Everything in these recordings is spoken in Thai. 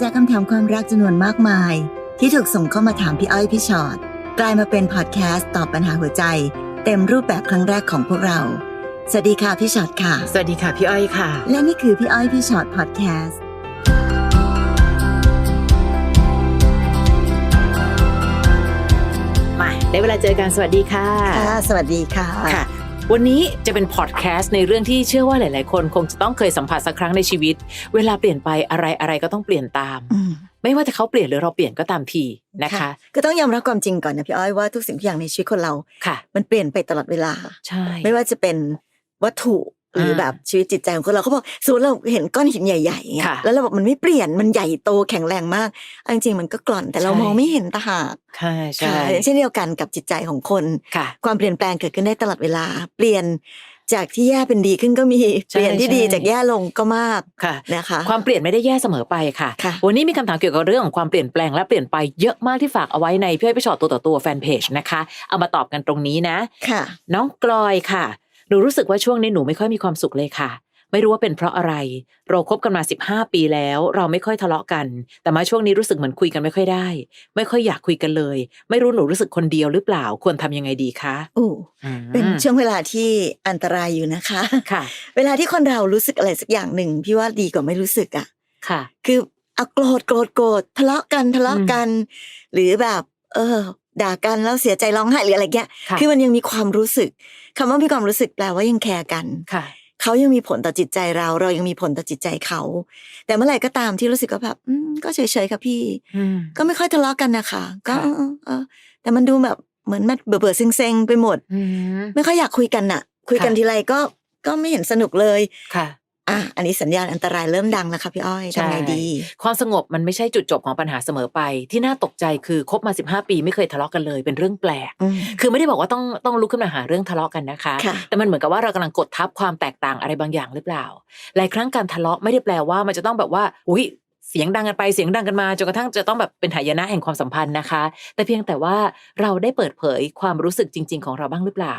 จากคำถามความรักจำนวนมากมาย ที่ถูกส่งเข้ามาถามพี่อ้อยพี่ชอ็อตกลายมาเป็นพอดแคสต์ตอบปัญหาหัวใจ เต็มรูปแบบครั้งแรกของพวกเรา สวัสดีค่ะพี่ชอ็อตค่ะ สวัสดีค่ะพี่อ้อยค่ะ และนี่คือพี่อ้อยพี่ชอ็อตพอดแคสต์มาได้เวลาเจอกันสวัสดีค่ะ ค่ะ สวัสดีค่ะค่ะ วันนี้จะเป็นพอดแคสต์ในเรื่องที่เชื่อว่าหลาย ๆ คน คงจะต้องเคยสัมผัสสักครั้งในชีวิต เวลาเปลี่ยนไปอะไรอะไรก็ต้องเปลี่ยนตามอืมไม่ว่าจะเขาเปลี่ยนหรือเราเปลี่ยนก็ตามทีนะคะ ก็ต้องยอมรับความจริงก่อนนะพี่อ้อยว่าทุกสิ่งทุกอย่างในชีวิตคนเราค่ะ มันเปลี่ยนไปตลอดเวลาใช่ไม่ว่าจะเป็นวัตถุ หรืออาแบบชีวิตจิตใจของคนเราเขาบอกสมมติเราเห็นก้อนหินใหญ่ๆเงี้ยค่ะแล้วเราบอกมันไม่เปลี่ยนมันใหญ่โตแข็งแรงมากเอาจริงๆมันก็กร่อนแต่เราใช่มองไม่เห็นตาหากใช่ใช่ค่ะเช่นเดียวกันกับจิตใจของคนค่ะความเปลี่ยนแปลงเกิดขึ้นได้ตลอดเวลา เปลี่ยนจากที่แย่เป็นดีขึ้นก็มีใช่เปลี่ยนที่ดีใช่จากแย่ลงก็มากค่ะนะคะ ความเปลี่ยนไม่ได้แย่เสมอไปค่ะค่ะวันนี้มีคำถามเกี่ยวกับเรื่องของความเปลี่ยนแปลงและเปลี่ยนไปเยอะมากที่ฝากเอาไว้ในพี่อ้อยพี่ชอตตัวต่อตัวแฟนเพจนะคะ เอามาตอบกันตรงนี้นะค่ะ น้องกลอยค่ะ หนูรู้สึกว่าช่วงนี้หนูไม่ค่อยมีความสุขเลยค่ะ ไม่รู้ว่าเป็นเพราะอะไร เราคบกันมา 15 ปีแล้ว เราไม่ค่อยทะเลาะกัน แต่มาช่วงนี้รู้สึกเหมือนคุยกันไม่ค่อยได้ ไม่ค่อยอยากคุยกันเลย ไม่รู้หนูรู้สึกคนเดียวหรือเปล่าควรทำยังไงดีคะอู้อืมเป็นช่วงเวลาที่อันตรายอยู่นะคะค่ะ เวลาที่คนเรารู้สึกอะไรสักอย่างหนึ่งพี่ว่าดีกว่าไม่รู้สึกอะค่ะ คือเอาโกรธโกรธโกรธทะเลาะกันทะเลาะกัน หรือแบบ เออ ด่ากันแล้วเสียใจร้องไห้หรืออะไรเงี้ยค่ะคือมันยังมีความรู้สึก คำว่ามีความรู้สึกแปลว่ายังแคร์กันค่ะเขายังมีผลต่อจิตใจเรา เรายังมีผลต่อจิตใจเขา แต่เมื่อไหร่ก็ตามที่รู้สึกว่าแบบอืมก็เฉยๆค่ะพี่อืมก็ไม่ค่อยทะเลาะกันนะคะก็ค่ะเออเออเออแต่มันดูแบบเหมือนมันเบื่อเบื่อๆเซ็งๆไปหมดอืมไม่ค่อยอยากคุยกันน่ะ คุยกันค่ะทีไรก็ก็ไม่เห็นสนุกเลยค่ะ อะอันนี้สัญญาณอันตรายเริ่มดังแล้วค่ะพี่อ้อยใช่ทำไงดี ความสงบมันไม่ใช่จุดจบของปัญหาเสมอไป ที่น่าตกใจคือคบมา 15 ปีไม่เคยทะเลาะกันเลยเป็นเรื่องแปลกอืมคือไม่ได้บอกว่าต้องต้องลุกขึ้นมาหาเรื่องทะเลาะกันนะคะค่ะแต่มันเหมือนกับว่าเรากำลังกดทับความแตกต่างอะไรบางอย่างหรือเปล่า หลายครั้งการทะเลาะไม่ได้แปลว่ามันจะต้องแบบว่าอุ้ยเสียงดังกันไปเสียงดังกันมาจนกระทั่งจะต้องแบบเป็นหายนะแห่งความสัมพันธ์นะคะ แต่เพียงแต่ว่าเราได้เปิดเผยความรู้สึกจริง ๆ ของเราบ้างหรือเปล่า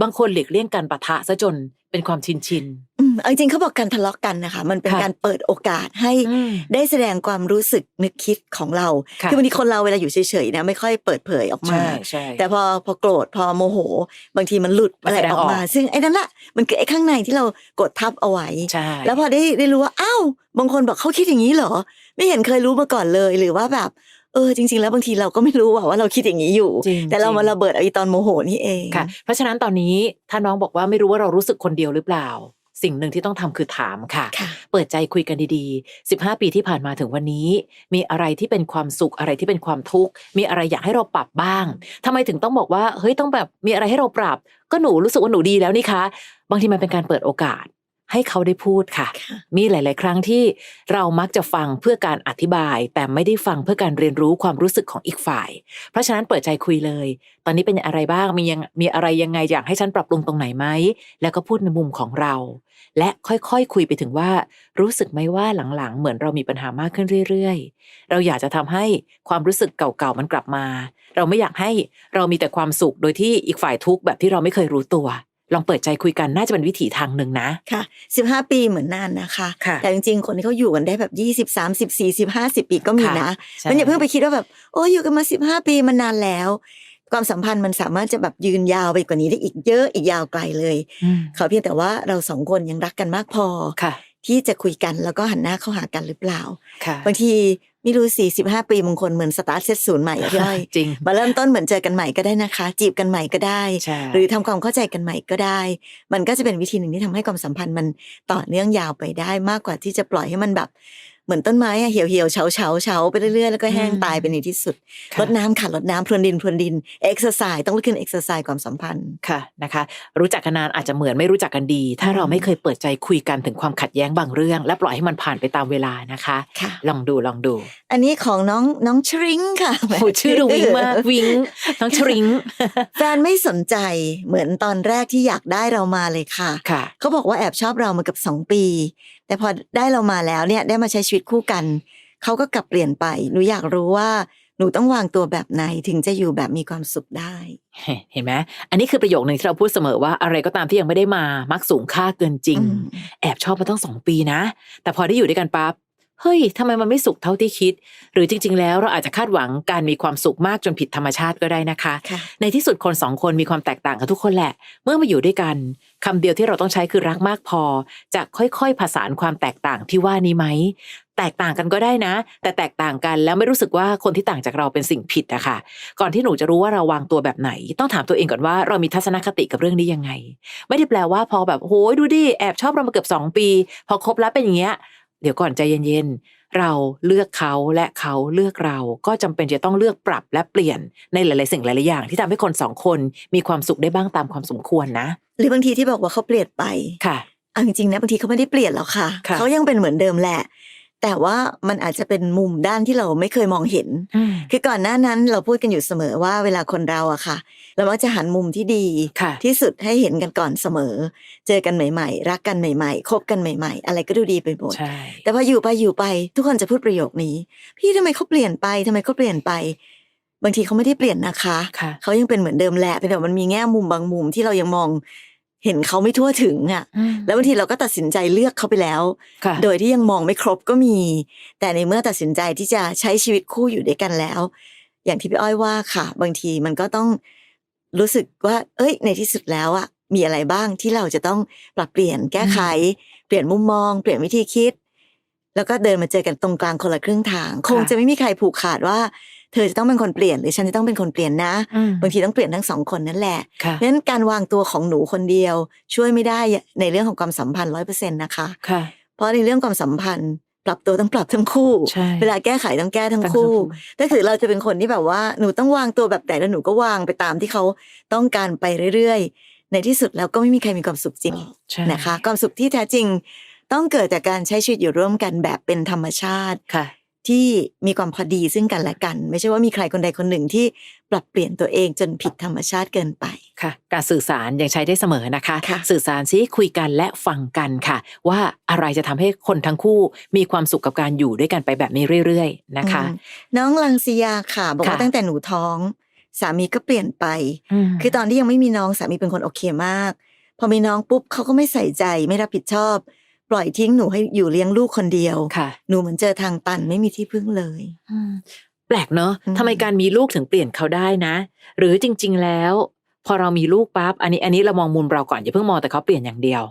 บางคนหลีกเลี่ยงการปะทะซะจน เป็นความชินชินอืมเอาจริงๆเขาบอกการทะเลาะกันนะคะ มันเป็นค่ะการเปิดโอกาสให้อืมได้แสดงความรู้สึกนึกคิดของเราค่ะอบางทีคนเราเวลาอยู่เฉยๆนะไม่ค่อยเปิดเผยออกมาใช่ใช่แต่พอพอโกรธพอโมโห บางทีมันหลุดมันอะไรแสดงออกมาออกซึ่งไอ้นั่นแหละมันคือไอ้ข้างในที่เรากดทับเอาไว้ใช่แล้วพอได้ได้รู้ว่าอ้าวบางคนบอกเขาคิดอย่างนี้เหรอ ไม่เห็นเคยรู้มาก่อนเลยหรือว่าแบบ เออจริง ๆ แล้วบางทีเราก็ไม่รู้ว่าว่าเราคิดอย่างนี้อยู่จริงแต่เราจริงมาระเบิดเอาอีตอนโมโหนี่เองค่ะ เพราะฉะนั้นตอนนี้ถ้าน้องบอกว่าไม่รู้ว่าเรารู้สึกคนเดียวหรือเปล่า สิ่งหนึ่งที่ต้องทำคือถามค่ะค่ะ เปิดใจคุยกันดีๆ 15 ปีที่ผ่านมาถึงวันนี้ มีอะไรที่เป็นความสุขอะไรที่เป็นความทุกข์มีอะไรอยากให้เราปรับบ้างทำไมถึงต้องบอกว่าเฮ้ยต้องแบบมีอะไรให้เราปรับ ก็หนูรู้สึกว่าหนูดีแล้วนี่คะ บางทีมันเป็นการเปิดโอกาส ให้เขาได้พูดค่ะค่ะ มีหลาย ๆ ครั้งที่เรามักจะฟังเพื่อการอธิบาย แต่ไม่ได้ฟังเพื่อการเรียนรู้ความรู้สึกของอีกฝ่าย เพราะฉะนั้นเปิดใจคุยเลย ตอนนี้เป็นอะไรบ้างมียังมีอะไรยังไงอยากให้ฉันปรับปรุงตรงไหนไหมแล้วก็พูดในมุมของเรา และค่อย ๆคคุยไปถึงว่า รู้สึกไหมว่าหลัง ๆ เหมือนเรามีปัญหามากขึ้นเรื่อย ๆ เราอยากจะทำให้ความรู้สึกเก่า ๆ มันกลับมา เราไม่อยากให้เรามีแต่ความสุขโดยที่อีกฝ่ายทุกข์แบบที่เราไม่เคยรู้ตัว ลองเปิดใจคุยกันน่าจะเป็นวิถีทางหนึ่งนะค่ะสิบห้าปีเหมือนนานนะคะค่ะแต่จริงๆ คนที่เขาอยู่กันได้แบบยี่สิบสามสิบสี่สิบห้าสิบปีก็มีนะใช่มันอย่าเพิ่งไปคิดว่าแบบโอ้ยอยู่กันมาสิบห้าปีมันนานแล้วความสัมพันธ์มันสามารถจะแบบยืนยาวไปกว่านี้ได้อีกเยอะอีกยาวไกลเลยอืมเขาเพียงแต่ว่าเราสองคนยังรักกันมากพอค่ะที่จะคุยกันแล้วก็หันหน้าเข้าหากันหรือเปล่าค่ะบางที ไม่รู้สี่สิบห้าปีบางคนเหมือนสตาร์ทเซตศูนย์ใหม่อะพี่อ้อยจริงมาเริ่มต้นเหมือนเจอกันใหม่ก็ได้นะคะ จีบกันใหม่ก็ได้ใช่หรือทำความเข้าใจกันใหม่ก็ได้ มันก็จะเป็นวิธีหนึ่งที่ทำให้ความสัมพันธ์มันต่อเนื่องยาวไปได้มากกว่าที่จะปล่อยให้มันแบบ เหมือนต้นไม้อะเหี่ยวเหี่ยวๆเฉาเฉาเฉาๆไปเรื่อยๆแล้วก็แห้งตายไปในที่สุดค่ะรดน้ำค่ะรดน้ำพรวนดินพรวนดินเอ็กซ์ไซส์ต้องลุกขึ้นเอ็กซ์ไซส์ความสัมพันธ์ค่ะนะคะ รู้จักกันนานอาจจะเหมือนไม่รู้จักกันดี ถ้าเราไม่เคยเปิดใจคุยกันถึงความขัดแย้งบางเรื่อง และปล่อยให้มันผ่านไปตามเวลานะคะค่ะลองดูลองดู อันนี้ของน้องน้องชริงค่ะโอ้ชื่อดูวิงมากวิงน้องชริงแฟนไม่สนใจเหมือนตอนแรกที่อยากได้เรามาเลยค่ะค่ะเขาบอกว่าแอบชอบเรามาเกับสองปีแต่พอได้เรามาแล้วเนี่ยได้มาใช้ชีวิตคู่กัน เขาก็กลับเปลี่ยนไป หนูอยากรู้ว่าหนูต้องวางตัวแบบไหนถึงจะอยู่แบบมีความสุขได้ เห็นไหมอันนี้คือประโยคหนึ่งที่เราพูดเสมอว่าอะไรก็ตามที่ยังไม่ได้มามักสูงค่าเกินจริงอืมแอบชอบมาตั้งสองปีนะ แต่พอได้อยู่ด้วยกันปั๊บ เฮ้ยทำไมมันไม่สุขเท่าที่คิด หรือจริง ๆ แล้วเราอาจจะคาดหวังการมีความสุขมากจนผิดธรรมชาติก็ได้นะคะค่ะในที่สุดคนสองคนมีความแตกต่างกันทุกคนแหละ เมื่อมาอยู่ด้วยกันคำเดียวที่เราต้องใช้คือรักมากพอ จะค่อยๆผสานความแตกต่างที่ว่านี้ไหมแตกต่างกันก็ได้นะ แต่แตกต่างกันแล้วไม่รู้สึกว่าคนที่ต่างจากเราเป็นสิ่งผิดอะค่ะ ก่อนที่หนูจะรู้ว่าเราวางตัวแบบไหน ต้องถามตัวเองก่อนว่าเรามีทัศนคติกับเรื่องนี้ยังไง ไม่ได้แปลว่าพอแบบโหยดูดิแอบชอบเรามาเกือบสองปี พอคบแล้วเป็นอย่างเงี้ย เดี๋ยวก่อนใจเย็นๆ เราเลือกเขาและเขาเลือกเรา ก็จำเป็นจะต้องเลือกปรับและเปลี่ยนในหลายๆสิ่งหลายๆอย่าง ที่ทำให้คนสองคนมีความสุขได้บ้างตามความสมควรนะ หรือบางทีที่บอกว่าเขาเปลี่ยนไปค่ะเอาจริงๆนะบางทีเขาไม่ได้เปลี่ยนหรอกค่ะค่ะเขายังเป็นเหมือนเดิมแหละ แต่ว่ามันอาจจะเป็นมุมด้านที่เราไม่เคยมองเห็น คือก่อนหน้านั้นเราพูดกันอยู่เสมอว่าเวลาคนเราอะค่ะ เรามักจะหันมุมที่ดีค่ะที่สุดให้เห็นกันก่อนเสมอ เจอกันใหม่ ๆ รักกันใหม่ ๆ คบกันใหม่ ๆ อะไรก็ดูดีไปหมดใช่แต่พออยู่ไปอยู่ไป ทุกคนจะพูดประโยคนี้ พี่ทำไมเขาเปลี่ยนไปทำไมเขาเปลี่ยนไป บางทีเขาไม่ได้เปลี่ยนนะคะค่ะเขายังเป็นเหมือนเดิมแหละเป็นแต่มันมีแง่มุมบางมุมที่เรายังมอง เห็นเขาไม่ทั่วถึงอะ แล้วบางทีเราก็ตัดสินใจเลือกเขาไปแล้วค่ะโดยที่ยังมองไม่ครบก็มี แต่ในเมื่อตัดสินใจที่จะใช้ชีวิตคู่อยู่ด้วยกันแล้ว อย่างที่พี่อ้อยว่าค่ะ บางทีมันก็ต้องรู้สึกว่า เอ้ย ในที่สุดแล้วอะมีอะไรบ้างที่เราจะต้องปรับเปลี่ยนแก้ไข เปลี่ยนมุมมอง เปลี่ยนวิธีคิด แล้วก็เดินมาเจอกันตรงกลางคนละครึ่งทาง คงจะไม่มีใครผูกขาดว่า เธอจะต้องเป็นคนเปลี่ยนหรือฉันจะต้องเป็นคนเปลี่ยนนะอืมบางทีต้องเปลี่ยนทั้งสองคนนั่นแหละค่ะเพราะฉะนั้นการวางตัวของหนูคนเดียว ช่วยไม่ได้ในเรื่องของความสัมพันธ์ร้อยเปอร์เซ็นต์นะคะค่ะเพราะในเรื่องความสัมพันธ์ปรับตัวต้องปรับทั้งคู่ใช่เวลาแก้ไขต้องแก้ทั้งทั้งคู่คู่ถ้าคือเราจะเป็นคนที่แบบว่าหนูต้องวางตัวแบบไหนแล้วหนูก็วางไปตามที่เขาต้องการไปเรื่อยๆ ในที่สุดแล้วก็ไม่มีใครมีความสุขจริงใช่นะคะ ความสุขที่แท้จริง ต้องเกิดจากการใช้ชีวิตอยู่ร่วมกันแบบเป็นธรรมชาติค่ะ ที่มีความพอดีซึ่งกันและกัน ไม่ใช่ว่ามีใครคนใดคนหนึ่งที่ปรับเปลี่ยนตัวเองจนผิดธรรมชาติเกินไปค่ะ การสื่อสารยังใช้ได้เสมอนะคะค่ะสื่อสารซิคุยกันและฟังกันค่ะ ว่าอะไรจะทำให้คนทั้งคู่มีความสุขกับการอยู่ด้วยกันไปแบบนี้เรื่อย ๆ นะคะอืมน้องลังสียาค่ะบอกว่าค่ะตั้งแต่หนูท้อง สามีก็เปลี่ยนไปมคือตอนที่ยังไม่มีน้องสามีเป็นคนโอเคมาก พอมีน้องปุ๊บเขาก็ไม่ใส่ใจไม่รับผิดชอบ ปล่อยทิ้งหนูให้อยู่เลี้ยงลูกคนเดียวค่ะ หนูเหมือนเจอทางตันไม่มีที่พึ่งเลยอืมแปลกเนอะอืมทำไมการมีลูกถึงเปลี่ยนเขาได้นะ หรือจริง ๆ แล้ว พอเรามีลูกปั๊บอันนี้ อันนี้เรามองมุมเราก่อนอย่าเพิ่งมองแต่เขาเปลี่ยนอย่างเดียว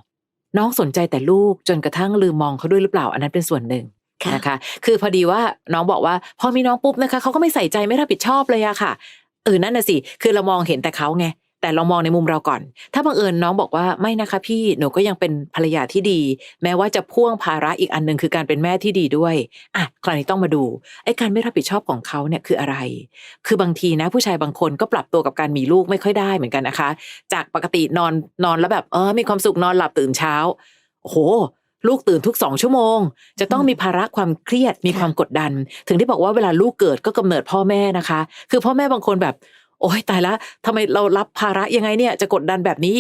น้องสนใจแต่ลูกจนกระทั่งลืมมองเขาด้วยหรือเปล่า อันนั้นเป็นส่วนหนึ่งค่ะนะคะ คือพอดีว่าน้องบอกว่า พอมีน้องปุ๊บนะคะเขาก็ไม่ใส่ใจไม่รับผิดชอบเลยอะค่ะเออนั่นน่ะสิคือเรามองเห็นแต่เขาไง แต่เรามองในมุมเราก่อน ถ้าบังเอิญน้องบอกว่าไม่นะคะพี่หนูก็ยังเป็นภรรยาที่ดี แม้ว่าจะพ่วงภาระอีกอันหนึ่งคือการเป็นแม่ที่ดีด้วยอะคราวนี้ต้องมาดูไอ้การไม่รับผิดชอบของเขาเนี่ยคืออะไร คือบางทีนะผู้ชายบางคนก็ปรับตัวกับการมีลูกไม่ค่อยได้เหมือนกันนะคะ จากปกตินอนนอนแล้วแบบเออมีความสุขนอนหลับตื่นเช้าโอ้โหลูกตื่นทุกสองชั่วโมง จะต้องมีภาระความเครียดมีความกดดัน ถึงที่บอกว่าเวลาลูกเกิดก็กำเนิดพ่อแม่นะคะ คือพ่อแม่บางคนแบบ โอ้ยตายละทำไมเรารับภาระยังไงเนี่ยจะกดดันแบบนี้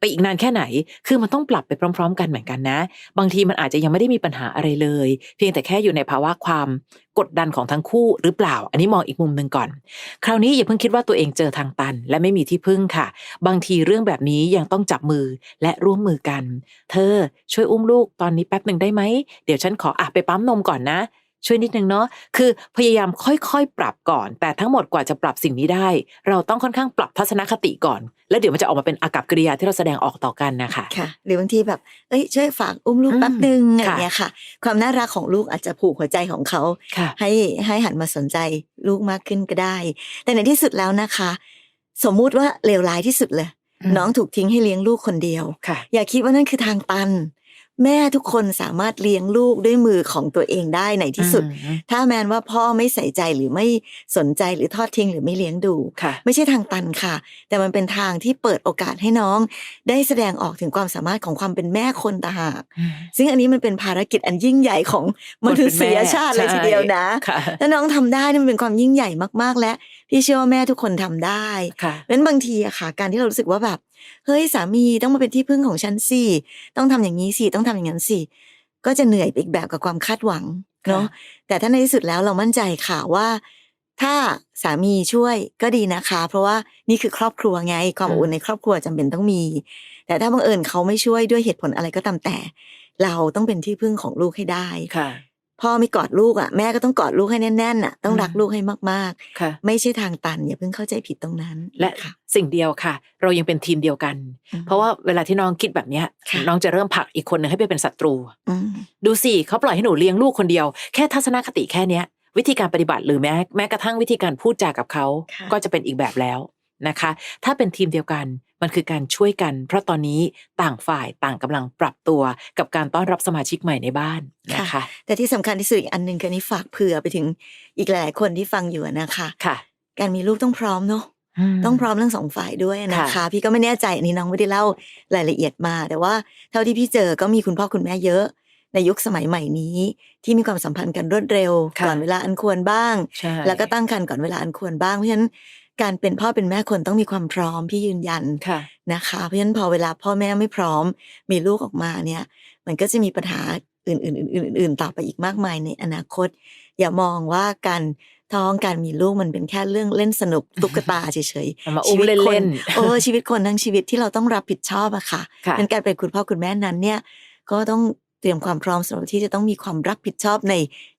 ไปอีกนานแค่ไหน คือมันต้องปรับไปพร้อม ๆ กันเหมือนกันนะ บางทีมันอาจจะยังไม่ได้มีปัญหาอะไรเลย เพียงแต่แค่อยู่ในภาวะความกดดันของทั้งคู่หรือเปล่า อันนี้มองอีกมุมหนึ่งก่อน คราวนี้อย่าเพิ่งคิดว่าตัวเองเจอทางตัน และไม่มีที่พึ่งค่ะ บางทีเรื่องแบบนี้ยังต้องจับมือและร่วมมือกัน เธอช่วยอุ้มลูกตอนนี้แป๊บหนึ่งได้ไหม เดี๋ยวฉันขออะไปปั๊มนมก่อนนะ ช่วยนิดนึงเนาะคือพยายามค่อยๆ ปรับก่อน แต่ทั้งหมดกว่าจะปรับสิ่งนี้ได้ เราต้องค่อนข้างปรับทัศนคติก่อน แล้วเดี๋ยวมันจะออกมาเป็นอากับกิริยาที่เราแสดงออกต่อกันนะคะค่ะหรือบางทีแบบเอ้ยช่วยฝากอุ้มลูกอืมแป๊บนึงอะไรค่ะเงี้ยค่ะ ความน่ารักของลูกอาจจะผูกหัวใจของเขาค่ะให้ให้หันมาสนใจลูกมากขึ้นก็ได้ แต่ในที่สุดแล้วนะคะ สมมุติว่าเลวร้ายที่สุดเลยอืมน้องถูกทิ้งให้เลี้ยงลูกคนเดียวค่ะอย่าคิดว่านั่นคือทางตัน แม่ทุกคนสามารถเลี้ยงลูกด้วยมือของตัวเองได้ในที่สุดอืมถ้าแม้นว่าพ่อไม่ใส่ใจหรือไม่สนใจหรือทอดทิ้งหรือไม่เลี้ยงดูค่ะไม่ใช่ทางตันค่ะ แต่มันเป็นทางที่เปิดโอกาสให้น้อง ได้แสดงออกถึงความสามารถของความเป็นแม่คนต่างหากซึ่งอันนี้มันเป็นภารกิจอันยิ่งใหญ่ของมนุษยชาติเลยทีเดียวนะค่ะถ้าน้องทำได้นี่มันเป็นความยิ่งใหญ่มากๆ และพี่เชื่อว่าแม่ทุกคนทำได้ค่ะเพราะฉะนั้นบางทีอะค่ะ การที่เรารู้สึกว่าแบบ เฮ้ยสามีต้องมาเป็นที่พึ่งของฉันสิต้องทำอย่างนี้สิต้องทำอย่างนั้นสิก็จะเหนื่อยไปอีกแบบกับความคาดหวังเนาะแต่ถ้าในที่สุดแล้วเรามั่นใจค่ะว่า ถ้าสามีช่วยก็ดีนะคะ เพราะว่านี่คือครอบครัวไง ความอบอุ่นในครอบครัวจำเป็นต้องมี แต่ถ้าบังเอิญเขาไม่ช่วยด้วยเหตุผลอะไรก็ตามแต่ เราต้องเป็นที่พึ่งของลูกให้ได้ค่ะ พ่อไม่กอดลูกอะแม่ก็ต้องกอดลูกให้แน่นๆอะต้องรักอืมลูกให้มากค่ะ ๆ ไม่ใช่ทางตันอย่าเพิ่งเข้าใจผิดตรงนั้นและค่ะสิ่งเดียวค่ะ เรายังเป็นทีมเดียวกัน อืมเพราะว่าเวลาที่น้องคิดแบบเนี้ยค่ะ น้องจะเริ่มผลักอีกคนหนึ่งให้ไปเป็นศัตรู อืมดูสิเขาปล่อยให้หนูเลี้ยงลูกคนเดียว แค่ทัศนคติแค่เนี้ย วิธีการปฏิบัติหรือแม้แม้กระทั่งวิธีการพูดจากับเขาค่ะ ก็จะเป็นอีกแบบแล้ว นะคะ ถ้าเป็นทีมเดียวกันมันคือการช่วยกัน เพราะตอนนี้ต่างฝ่ายต่างกำลังปรับตัวกับการต้อนรับสมาชิกใหม่ในบ้านนะคะ แต่ที่สำคัญที่สุดอีกอันหนึ่งคืออนนี้ฝากเผื่อไปถึงอีกหลาย ๆ คนที่ฟังอยู่อะนะคะค่ะ การมีลูกต้องพร้อมเนาะมต้องพร้อมทั้งสองฝ่ายด้วยนะคะค่ะพี่ก็ไม่แน่ใจอันนี้น้องไม่ได้เล่ารายละเอียดมา แต่ว่าเท่าที่พี่เจอก็มีคุณพ่อคุณแม่เยอะ ในยุคสมัยใหม่นี้ ที่มีความสัมพันธ์กันรวดเร็วค่ะก่อนเวลาอันควรบ้างใช่แล้วก็ตั้งครรภ์ก่อนเวลาอันควรบ้างเพราะฉะนั้น การเป็นพ่อเป็นแม่คนต้องมีความพร้อมพี่ยืนยันค่ะนะคะเพราะฉะนั้นพอเวลาพ่อแม่ไม่พร้อมมีลูกออกมาเนี่ย มันก็จะมีปัญหาอื่นๆอื่นๆอื่นๆต่อไปอีกมากมายในอนาคต อย่ามองว่าการท้องการมีลูกมันเป็นแค่เรื่องเล่นสนุกตุ๊กตาเฉยเอามาๆอุ้มชีวิตคนเล่นโอ้ชีวิตคนทั้งชีวิตที่เราต้องรับผิดชอบอะค่ะค่ะงั้นการเป็นคุณพ่อคุณแม่นั้นเนี่ย ก็ต้อง เตรียมความพร้อมสำหรับที่จะต้องมีความรับผิดชอบใน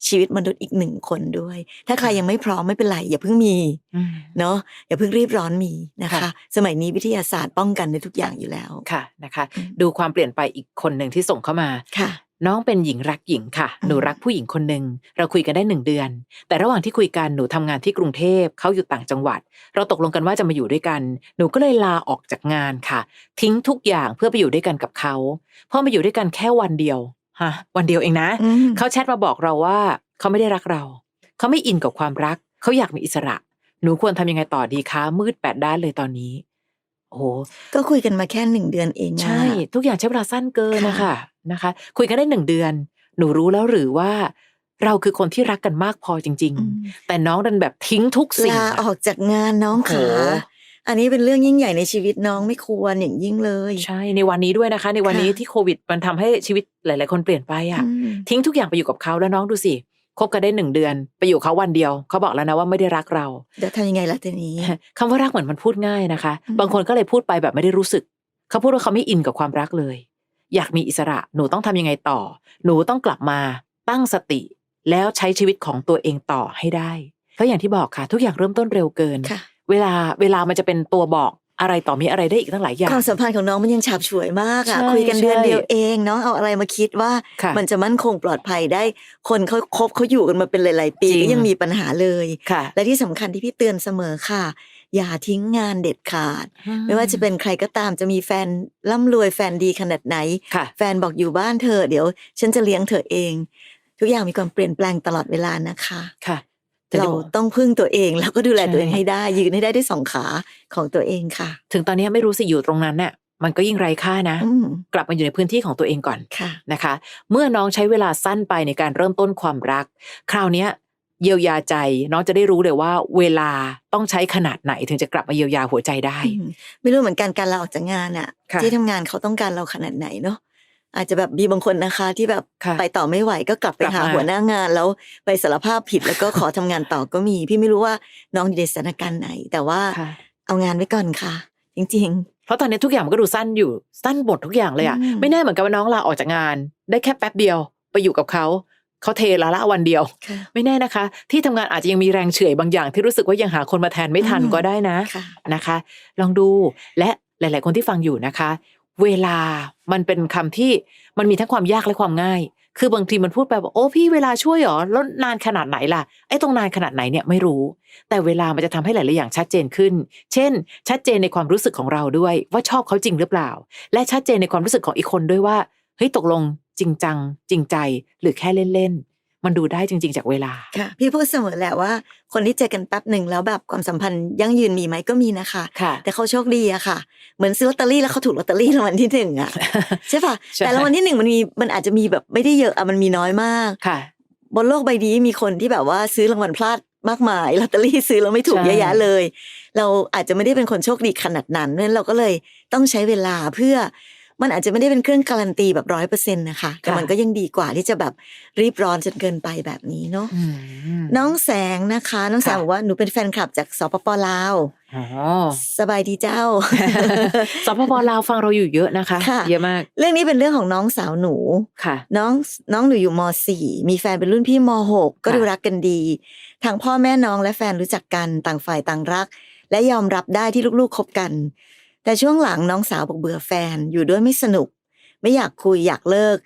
ชีวิตมนุษย์อีกหนึ่งคนด้วย ถ้าใครยังไม่พร้อมไม่เป็นไรอย่าเพิ่งมีอืมเนาะอย่าเพิ่งรีบร้อนมีนะคะค่ะสมัยนี้วิทยาศาสตร์ป้องกันในทุกอย่างอยู่แล้วค่ะนะคะอืมดูความเปลี่ยนไปอีกคนหนึ่งที่ส่งเข้ามาค่ะ น้องเป็นหญิงรักหญิงค่ะอืมหนูรักผู้หญิงคนหนึ่ง เราคุยกันได้หนึ่งเดือน แต่ระหว่างที่คุยกันหนูทำงานที่กรุงเทพเขาอยู่ต่างจังหวัด เราตกลงกันว่าจะมาอยู่ด้วยกัน หนูก็เลยลาออกจากงานค่ะ ทิ้งทุกอย่างเพื่อไปอยู่ด้วยกันกับเขาพอมาอยู่ด้วยกันแค่วันเดียวฮะวันเดียวเองนะอืมเขาแชทมาบอกเราว่าเขาไม่ได้รักเรา เขาไม่อินกับความรัก เขาอยากมีอิสระ หนูควรทำยังไงต่อดีคะ มืดแปดด้านเลยตอนนี้ โอ้โหก็คุยกันมาแค่หนึ่งเดือนเองนะใช่ ทุกอย่างใช้เวลาสั้นเกินค่ะนะคะ นะคะ คุยกันได้หนึ่งเดือน หนูรู้แล้วหรือว่า เราคือคนที่รักกันมากพอจริงอืมๆแต่น้องดันแบบทิ้งทุกสิ่งลาออกจากงานน้องโอ้ขาโหอันนี้เป็นเรื่องยิ่งใหญ่ในชีวิตน้องไม่ควรอย่างยิ่งเลย ใช่ในวันนี้ด้วยนะคะ ในวันนี้ค่ะที่โควิดมันทำให้ชีวิตหลาย ๆ คนเปลี่ยนไปอะอืมทิ้งทุกอย่างไปอยู่กับเขาแล้วน้องดูสิคบกันได้หนึ่งเดือน ไปอยู่กับเขาวันเดียว เขาบอกแล้วนะว่าไม่ได้รักเราเดี๋ยวทำยังไงล่ะทีนี้คำว่ารักเหมือนมันพูดง่ายนะคะอืมบางคนก็เลยพูดไปแบบไม่ได้รู้สึก เขาพูดว่าเขาไม่อินกับความรักเลย อยากมีอิสระหนูต้องทำยังไงต่อ หนูต้องกลับมาตั้งสติ แล้วใช้ชีวิตของตัวเองต่อให้ได้เพราะอย่างที่บอกค่ะ ทุกอย่างเริ่มต้นเร็วเกินค่ะเวลาเวลามันจะเป็นตัวบอกอะไรต่อมีอะไรได้อีกตั้งหลายอย่างความสัมพันธ์ของน้องมันยังฉาบฉวยมากอะใช่คุยกันเดือนใช่เดียวเองน้องเอาอะไรมาคิดว่าค่ะมันจะมั่นคงปลอดภัยได้ คนเขาคบเขาอยู่กันมาเป็นหลาย ๆ ปีจริงก็ยังมีปัญหาเลยค่ะและที่สำคัญที่พี่เตือนเสมอค่ะ อย่าทิ้งงานเด็ดขาด ไม่ว่าจะเป็นใครก็ตามจะมีแฟนร่ำรวยแฟนดีขนาดไหนค่ะแฟนบอกอยู่บ้านเธอะเดี๋ยว ฉันจะเลี้ยงเธอเอง ทุกอย่างมีความเปลี่ยนแปลงตลอดเวลานะคะค่ะแต่เราจะบอกต้องพึ่งตัวเองแล้วก็ดูแลใช่ตัวเองให้ได้ยืนให้ได้ด้วยสองขาของตัวเองค่ะ ถึงตอนนี้ไม่รู้สิอยู่ตรงนั้นน่ะมันก็ยิ่งไร้ค่านะอืมกลับมาอยู่ในพื้นที่ของตัวเองก่อนค่ะนะคะ เมื่อน้องใช้เวลาสั้นไปในการเริ่มต้นความรัก คราวเนี้ย เยียวยาใจ น้องจะได้รู้เลยว่า เวลาต้องใช้ขนาดไหนถึงจะกลับมาเยียวยาหัวใจได้อืมไม่รู้เหมือนกันการลาออกจากงานอะค่ะที่ทำงานเขาต้องการเราขนาดไหนเนาะอาจจะแบบมีบางคนนะคะที่แบบค่ะไปต่อไม่ไหวก็กลับไปกลับหามาหัวหน้างานแล้วไปสารภาพผิดแล้วก็ขอทำงานต่อก็มี พี่ไม่รู้ว่าน้องอยู่ในสถานการณ์ไหน แต่ว่าค่ะเอางานไว้ก่อนค่ะ จริงเพราะตอนนี้ทุกอย่างมันก็ดูสั้นอยู่สั้นหมดทุกอย่างเลยอะอืมไม่แน่เหมือนกับว่าน้องลาออกจากงาน ได้แค่แป๊บเดียวไปอยู่กับเขา เขาเทละละวันเดียวๆค่ะไม่แน่นะคะ ที่ทำงานอาจจะยังมีแรงเฉื่อยบางอย่างที่รู้สึกว่ายังหาคนมาแทนไม่ทันอืมก็ได้นะค่ะนะคะ ลองดูและหลาย ๆ คนที่ฟังอยู่นะคะ เวลามันเป็นคำที่มันมีทั้งความยากและความง่าย คือบางทีมันพูดไปว่าโอ้พี่เวลาช่วยเหรอแล้วนานขนาดไหนล่ะไอ้ตรงนานขนาดไหนเนี่ยไม่รู้ แต่เวลามันจะทำให้หลาย ๆ อย่างชัดเจนขึ้น เช่น ชัดเจนในความรู้สึกของเราด้วย ว่าชอบเขาจริงหรือเปล่า และชัดเจนในความรู้สึกของอีกคนด้วยว่าเฮ้ยตกลง จริงจัง จริงใจหรือแค่เล่นๆมันดูได้จริง ๆ จากเวลาค่ะพี่พูดเสมอแหละว่า คนที่เจอกันแป๊บหนึ่งแล้วแบบความสัมพันธ์ยั่งยืนมีไหมก็มีนะคะค่ะแต่เขาโชคดีอะค่ะ เหมือนซื้อลอตเตอรี่แล้วเขาถูกลอตเตอรี่รางวัลที่หนึ่งอะใช่ปะใช่แต่รางวัลที่หนึ่งมันมีมันอาจจะมีแบบไม่ได้เยอะอะมันมีน้อยมากค่ะบนโลกใบนี้มีคนที่แบบว่าซื้อรางวัลพลาดมากมายลอตเตอรี่ซื้อแล้วไม่ถูกใช่เยอะแยะเลย เราอาจจะไม่ได้เป็นคนโชคดีขนาดนั้นเพราะฉะนั้นเราก็เลยต้องใช้เวลาเพื่อ มันอาจจะไม่ได้เป็นเครื่องการันตีแบบร้อยเปอร์เซ็นต์นะคะ แต่ค่ะมันก็ยังดีกว่าที่จะแบบรีบร้อนจนเกินไปแบบนี้เนาะอืมน้องแสงนะคะ น้องแสงค่ะบอกว่าหนูเป็นแฟนคลับจากสปปลาวอ๋อสบายดีเจ้าสปปลาวฟังเราอยู่เยอะนะคะค่ะเยอะมาก เรื่องนี้เป็นเรื่องของน้องสาวหนูค่ะ น้องน้องหนูอยู่ม .4 มีแฟนเป็นรุ่นพี่ม .6 ก็ค่ะดูรักกันดีทางพ่อแม่น้องและแฟนรู้จักกันต่างฝ่ายต่างรัก และยอมรับได้ที่ลูกๆคบกัน แต่ช่วงหลังน้องสาวบอกเบื่อแฟนอยู่ด้วยไม่สนุก ไม่อยากคุยอยากเลิก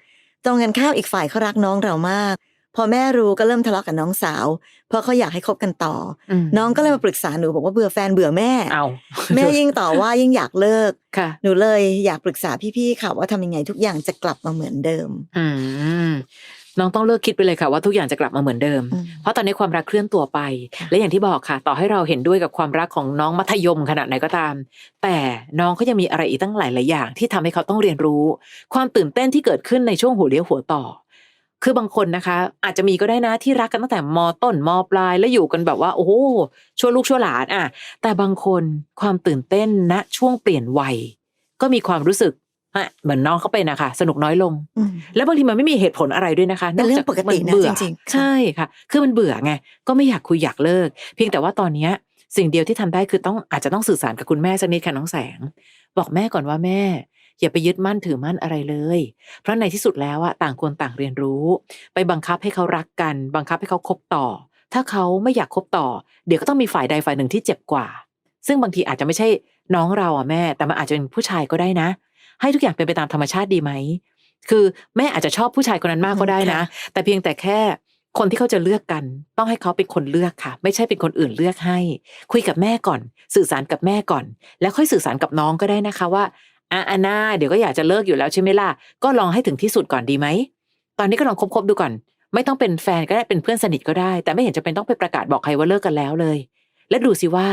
ตรงกันข้ามอีกฝ่ายเขารักน้องเรามาก พอแม่รู้ก็เริ่มทะเลาะกับน้องสาว เพราะเขาอยากให้คบกันต่อมน้องก็เลยมาปรึกษาหนูบอกว่าเบื่อแฟนเบื่อแม่เอาแม่ยิ่งต่อว่ายิ่งอยากเลิกค่ะหนูเลยอยากปรึกษาพี่ๆค่ะว่าทำยังไงทุกอย่างจะกลับมาเหมือนเดิมอืม น้องต้องเลิกคิดไปเลยค่ะว่าทุกอย่างจะกลับมาเหมือนเดิมอืมเพราะตอนนี้ความรักเคลื่อนตัวไปค่ะและอย่างที่บอกค่ะ ต่อให้เราเห็นด้วยกับความรักของน้องมัธยมขนาดไหนก็ตาม แต่น้องเขายังมีอะไรอีกตั้งหลายหลายอย่าง ที่ทำให้เขาต้องเรียนรู้ ความตื่นเต้นที่เกิดขึ้นในช่วงหัวเลี้ยวหัวต่อ คือบางคนนะคะ อาจจะมีก็ได้นะที่รักกันตั้งแต่มต้นมปลาย แล้วอยู่กันแบบว่า โอ้โหชั่วลูกชั่วหลานอะ แต่บางคนความตื่นเต้นณช่วงเปลี่ยนวัยก็มีความรู้สึกอะ เหมือนน้องเขาเป็นนะคะสนุกน้อยลงอืมแล้วบางทีมันไม่มีเหตุผลอะไรด้วยนะคะเป็นเรื่องปกตินะมัเบื่อจริงๆค่ะใช่ค่ะ คือมันเบื่อไงก็ไม่อยากคุยอยากเลิก เพียงแต่ว่าตอนเนี้ยสิ่งเดียวที่ทำได้คือต้องอาจจะต้องสื่อสารกับคุณแม่สักนิดค่ะน้องแสง บอกแม่ก่อนว่าแม่ อย่าไปยึดมั่นถือมั่นอะไรเลย เพราะในที่สุดแล้วอะต่างคนต่างเรียนรู้ ไปบังคับให้เขารักกัน บังคับให้เขาคบต่อ ถ้าเขาไม่อยากคบต่อ เดี๋ยวก็ต้องมีฝ่ายใดฝ่ายหนึ่งที่เจ็บกว่า ซึ่งบางทีอาจจะไม่ใช่น้องเราอะแม่ แต่มันอาจจะเป็นผู้ชายก็ได้นะ ให้ทุกอย่างเป็นไปตามธรรมชาติดีไหม คือแม่อาจจะชอบผู้ชายคนนั้นมากก็ได้นะ แต่เพียงแต่แค่คนที่เขาจะเลือกกัน ต้องให้เขาเป็นคนเลือกค่ะ ไม่ใช่เป็นคนอื่นเลือกให้ คุยกับแม่ก่อน สื่อสารกับแม่ก่อน แล้วค่อยสื่อสารกับน้องก็ได้นะคะว่าอะอาน่าเดี๋ยวก็อยากจะเลิกอยู่แล้วใช่ไหมล่ะก็ลองให้ถึงที่สุดก่อนดีไหมตอนนี้ก็ลองคบๆดูก่อน ไม่ต้องเป็นแฟนก็ได้เป็นเพื่อนสนิทก็ได้ แต่ไม่เห็นจะเป็นต้องไปประกาศบอกใครว่าเลิกกันแล้วเลย และดูสิว่า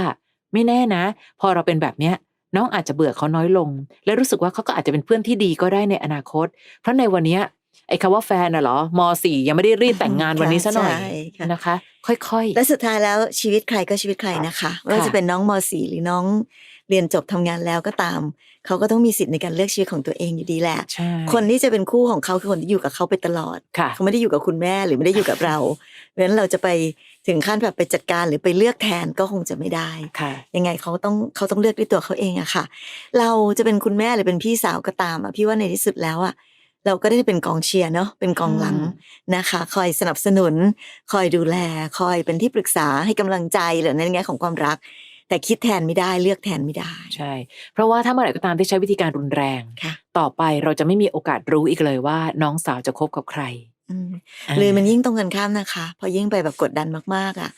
ไม่แน่นะ พอเราเป็นแบบเนี้ย น้องอาจจะเบื่อเขาน้อยลง และรู้สึกว่าเขาก็อาจจะเป็นเพื่อนที่ดีก็ได้ในอนาคต เพราะในวันเนี้ยไอ้คำว่าแฟนน่ะเหรอมสี่ยังไม่ได้รีบแต่งงานวันนี้ซะหน่อยใช่ค่ะนะคะ ค่อยและสุดท้ายแล้วชีวิตใครก็ชีวิตใครนะคะไม่ว่าค่ะจะเป็นน้องม .4 หรือน้อง เรียนจบทำงานแล้วก็ตาม เขาก็ต้องมีสิทธิ์ในการเลือกชีวิตของตัวเองอยู่ดีแหละๆใช่คนที่จะเป็นคู่ของเขาคือคนที่อยู่กับเขาไปตลอดค่ะเขาไม่ได้อยู่กับคุณแม่หรือไม่ได้อยู่กับเราเพราะฉะนั้นเราจะไปถึงขั้นแบบไปจัดการหรือไปเลือกแทนก็คงจะไม่ได้ค่ะยังไงเขาต้องเขาต้องเลือกด้วยตัวเขาเองอะค่ะ เราจะเป็นคุณแม่หรือเป็นพี่สาวก็ตามอะพี่ว่าในที่สุดแล้วอะเราก็ได้เป็นกองเชียร์เนาะเป็นกองหลังอืมนะคะ คอยสนับสนุน คอยดูแล คอยเป็นที่ปรึกษาให้กำลังใจหรือในแง่ของความรัก แต่คิดแทนไม่ได้เลือกแทนไม่ได้ ใช่ เพราะว่าถ้าเมื่อไหร่ก็ตามที่ใช้วิธีการรุนแรงค่ะต่อไปเราจะไม่มีโอกาสรู้อีกเลยว่า น้องสาวจะคบกับใครอืมาหรือมันยิ่งตรงกันข้ามนะคะ พอยิ่งไปแบบกดดันมากๆอะ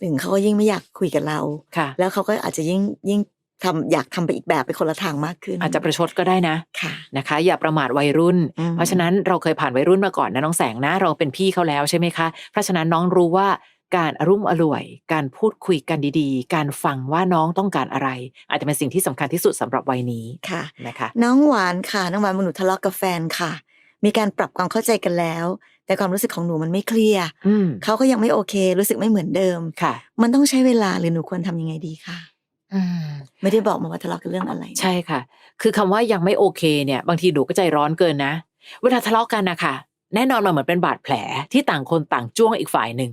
หนึ่งเขาก็ยิ่งไม่อยากคุยกับเราค่ะแล้วเขาก็อาจจะยิ่งยิ่งทำอยากทำไปอีกแบบไปคนละทางมากขึ้น อาจจะประชดก็ได้นะค่ะนะคะ อย่าประมาทวัยรุ่นอืมเพราะฉะนั้นเราเคยผ่านวัยรุ่นมาก่อนนะน้องแสงนะ เราเป็นพี่เขาแล้วใช่ไหมคะเพราะฉะนั้นน้องรู้ว่า การอรุ่มอร่วย การพูดคุยกันดีๆ การฟังว่าน้องต้องการอะไร อาจจะเป็นสิ่งที่สำคัญที่สุดสำหรับวัยนี้ค่ะนะคะ น้องหวานค่ะน้องหวานมันหนูทะเลาะกับแฟนค่ะ มีการปรับความเข้าใจกันแล้ว แต่ความรู้สึกของหนูมันไม่เคลียร์อืมเขาก็ยังไม่โอเค รู้สึกไม่เหมือนเดิมค่ะ มันต้องใช้เวลาหรือหนูควรทำยังไงดีคะอืมไม่ได้บอกมาว่าทะเลาะกันเรื่องอะไร ใช่ค่ะ คือคำว่ายังไม่โอเคเนี่ย บางทีหนูก็ใจร้อนเกินนะ เวลาทะเลาะกันนะคะแน่นอนมันเหมือนเป็นบาดแผลที่ต่างคนต่างจ้วงอีกฝ่ายหนึ่ง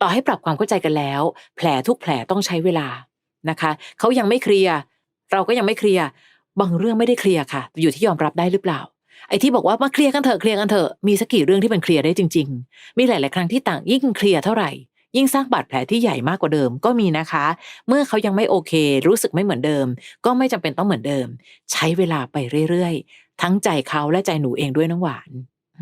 ต่อให้ปรับความเข้าใจกันแล้ว แผลทุกแผลต้องใช้เวลานะคะเขายังไม่เคลียร์เราก็ยังไม่เคลียร์บางเรื่องไม่ได้เคลียร์ค่ะ อยู่ที่ยอมรับได้หรือเปล่าไอ้ที่บอกว่ามาเคลียร์กันเถอะเคลียร์กันเถอะมีสักกี่เรื่องที่มันเคลียร์ได้จริง ๆ มีหลาย ๆ ครั้งที่ต่างยิ่งเคลียร์เท่าไหร่ ยิ่งสร้างบาดแผลที่ใหญ่มากกว่าเดิมก็มีนะคะ เมื่อเขายังไม่โอเค รู้สึกไม่เหมือนเดิม ก็ไม่จำเป็นต้องเหมือนเดิม ใช้เวลาไปเรื่อย ๆ ทั้งใจเขาและใจหนูเองด้วยน้องหวาน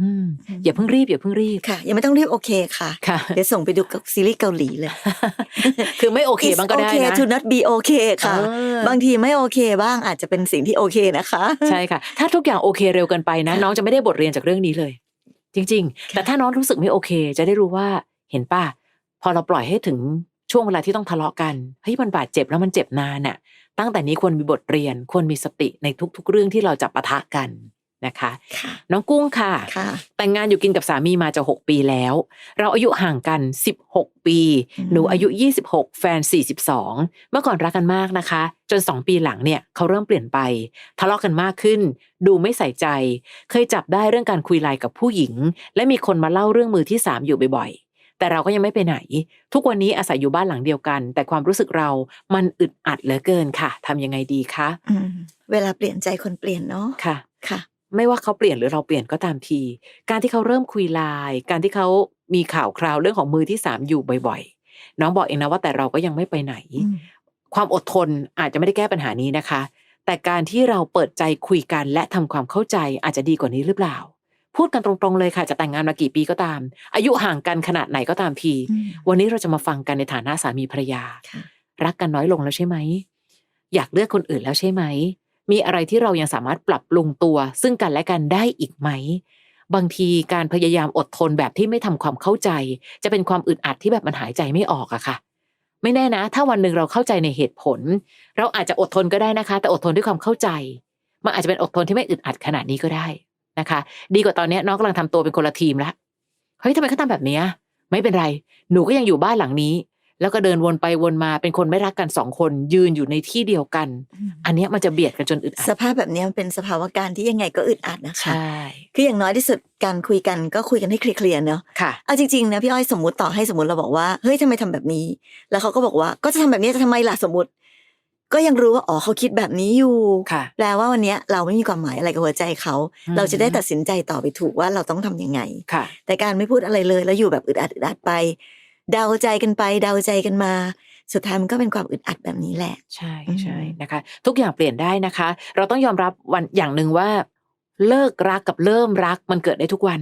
อืมอย่าเพิ่งรีบอย่าเพิ่งรีบค่ะ ยังไม่ต้องรีบโอเคค่ะค่ะเดี๋ยวส่งไปดูกับซีรีส์เกาหลีเลย คือไม่โอเค It's บ้างก็ได้ okay นะ to not be okay ค่ะเออบางทีไม่โอเคบ้างอาจจะเป็นสิ่งที่โอเคนะคะ ใช่ค่ะ ถ้าทุกอย่างโอเคเร็วเกินไปนะ น้องจะไม่ได้บทเรียนจากเรื่องนี้เลย จริง ๆ แต่ถ้าน้องรู้สึกไม่โอเค จะได้รู้ว่าเห็นป่ะพอเราปล่อยให้ถึงช่วงเวลาที่ต้องทะเลาะกันเฮ้ยมันบาดเจ็บแล้วมันเจ็บนานน่ะ ตั้งแต่นี้ควรมีบทเรียนควรมีสติในทุก ๆ เรื่องที่เราจะปะทะกัน นะคะค่ะน้องกุ้งค่ะค่ะ แต่งงานอยู่กินกับสามีมาจะ 6 ปีแล้ว เราอายุห่างกัน 16 ปีอืมหนูอายุ 26 แฟน 42 เมื่อก่อนรักกันมากนะคะ จน 2 ปีหลังเนี่ยเขาเริ่มเปลี่ยนไป ทะเลาะกันมากขึ้น ดูไม่ใส่ใจ เคยจับได้เรื่องการคุยไลน์กับผู้หญิง และมีคนมาเล่าเรื่องมือที่ 3 อยู่บ่อยๆ แต่เราก็ยังไม่ไปไหน ทุกวันนี้อาศัยอยู่บ้านหลังเดียวกัน แต่ความรู้สึกเรามันอึดอัดเหลือเกินค่ะทำยังไงดีคะอืมเวลาเปลี่ยนใจคนเปลี่ยนเนาะค่ะค่ะ ไม่ว่าเขาเปลี่ยนหรือเราเปลี่ยนก็ตามที การที่เขาเริ่มคุยไลน์การที่เขามีข่าวคราวเรื่องของมือที่สามอยู่บ่อยๆ น้องบอกเองนะว่าแต่เราก็ยังไม่ไปไหนอืมความอดทนอาจจะไม่ได้แก้ปัญหานี้นะคะ แต่การที่เราเปิดใจคุยกันและทำความเข้าใจอาจจะดีกว่านี้หรือเปล่า พูดกันตรงๆเลยค่ะจะแต่งงานมากี่ปีก็ตาม อายุห่างกันขนาดไหนก็ตามทีอืมวันนี้เราจะมาฟังกันในฐานะสามีภรรยาค่ะรักกันน้อยลงแล้วใช่ไหมอยากเลือกคนอื่นแล้วใช่ไหม มีอะไรที่เรายังสามารถปรับปรุงตัว ซึ่งกันและกันได้อีกไหม บางทีการพยายามอดทนแบบที่ไม่ทำความเข้าใจ จะเป็นความอึดอัดที่แบบมันหายใจไม่ออกอะค่ะ ไม่แน่นะ ถ้าวันหนึ่งเราเข้าใจในเหตุผล เราอาจจะอดทนก็ได้นะคะ แต่อดทนด้วยความเข้าใจ มันอาจจะเป็นอดทนที่ไม่อึดอัดขนาดนี้ก็ได้นะคะ ดีกว่าตอนนี้น้องกำลังทำตัวเป็นคนละทีมละเฮ้ยทำไมเขาทำแบบนี้ไม่เป็นไร หนูก็ยังอยู่บ้านหลังนี้ แล้วก็เดินวนไปวนมาเป็นคนไม่รักกันสองคนยืนอยู่ในที่เดียวกัน อันเนี้ยมันจะเบียดกันจนอึดอัดสภาพแบบนี้มันเป็นสภาวะการที่ยังไงก็อึดอัดนะคะ ใช่ คืออย่างน้อยที่สุดการคุยกันก็คุยกันให้เคลียร์ๆเนาะค่ะ เอาจริงๆนะพี่อ้อยสมมติต่อให้สมมติเราบอกว่าเฮ้ยทำไมทำแบบนี้ แล้วเขาก็บอกว่าก็จะทำแบบนี้จะทำไมล่ะสมมติ ก็ยังรู้ว่าอ๋อเขาคิดแบบนี้อยู่ค่ะแปลว่าวันเนี้ยเราไม่มีความหมายอะไรกับหัวใจเขาอืมเราจะได้ตัดสินใจต่อไปถูกว่าเราต้องทำยังไงค่ะ แต่การไม่พูดอะไรเลยแล้วอยู่แบบอึดอัดอึดอัดไป เดาใจกันไปเดาใจกันมา สุดท้ายมันก็เป็นความอึดอัดแบบนี้แหละ ใช่อืมใช่นะคะ ทุกอย่างเปลี่ยนได้นะคะ เราต้องยอมรับวันอย่างหนึ่งว่า เลิกรักกับเริ่มรักมันเกิดได้ทุกวัน